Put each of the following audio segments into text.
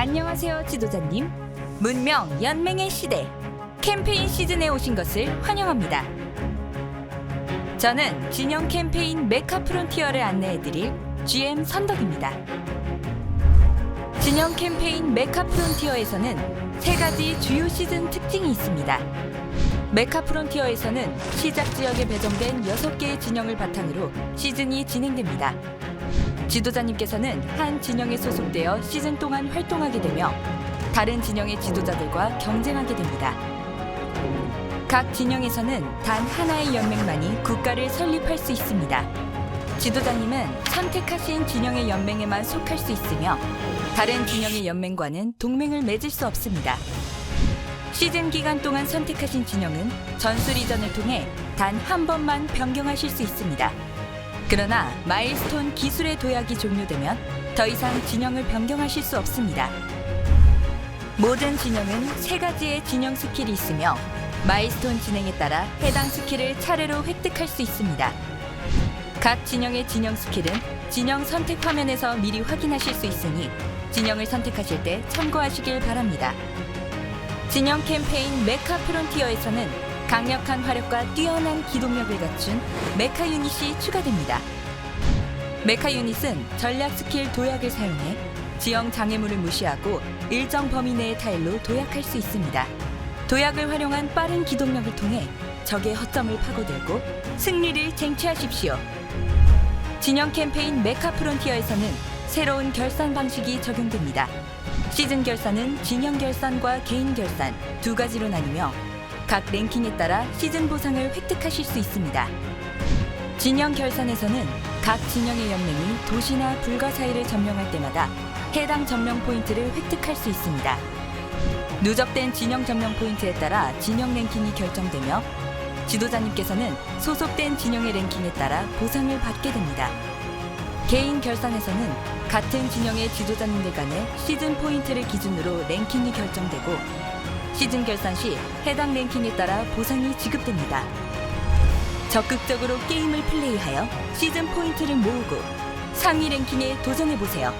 안녕하세요, 지도자님. 문명 연맹의 시대 캠페인 시즌에 오신 것을 환영합니다. 저는 진영 캠페인 메카 프론티어를 안내해드릴 GM 선덕입니다. 진영 캠페인 메카 프론티어에서는 세 가지 주요 시즌 특징이 있습니다. 메카 프론티어에서는 시작 지역에 배정된 6개의 진영을 바탕으로 시즌이 진행됩니다. 지도자님께서는 한 진영에 소속되어 시즌 동안 활동하게 되며 다른 진영의 지도자들과 경쟁하게 됩니다. 각 진영에서는 단 하나의 연맹만이 국가를 설립할 수 있습니다. 지도자님은 선택하신 진영의 연맹에만 속할 수 있으며 다른 진영의 연맹과는 동맹을 맺을 수 없습니다. 시즌 기간 동안 선택하신 진영은 전술 이전을 통해 단 한 번만 변경하실 수 있습니다. 그러나 마일스톤 기술의 도약이 종료되면 더 이상 진영을 변경하실 수 없습니다. 모든 진영은 세 가지의 진영 스킬이 있으며 마일스톤 진행에 따라 해당 스킬을 차례로 획득할 수 있습니다. 각 진영의 진영 스킬은 진영 선택 화면에서 미리 확인하실 수 있으니 진영을 선택하실 때 참고하시길 바랍니다. 진영 캠페인 메카 프론티어에서는 강력한 화력과 뛰어난 기동력을 갖춘 메카 유닛이 추가됩니다. 메카 유닛은 전략 스킬 도약을 사용해 지형 장애물을 무시하고 일정 범위 내의 타일로 도약할 수 있습니다. 도약을 활용한 빠른 기동력을 통해 적의 허점을 파고들고 승리를 쟁취하십시오. 진영 캠페인 메카 프론티어에서는 새로운 결산 방식이 적용됩니다. 시즌 결산은 진영 결산과 개인 결산 두 가지로 나뉘며 각 랭킹에 따라 시즌 보상을 획득하실 수 있습니다. 진영 결산에서는 각 진영의 연맹이 도시나 불가 사이를 점령할 때마다 해당 점령 포인트를 획득할 수 있습니다. 누적된 진영 점령 포인트에 따라 진영 랭킹이 결정되며 지도자님께서는 소속된 진영의 랭킹에 따라 보상을 받게 됩니다. 개인 결산에서는 같은 진영의 지도자님들 간의 시즌 포인트를 기준으로 랭킹이 결정되고 시즌 결산 시 해당 랭킹에 따라 보상이 지급됩니다. 적극적으로 게임을 플레이하여 시즌 포인트를 모으고 상위 랭킹에 도전해보세요.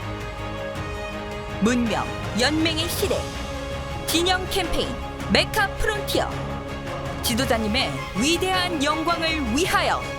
문명, 연맹의 시대, 진영 캠페인, 메카 프론티어. 지도자님의 위대한 영광을 위하여!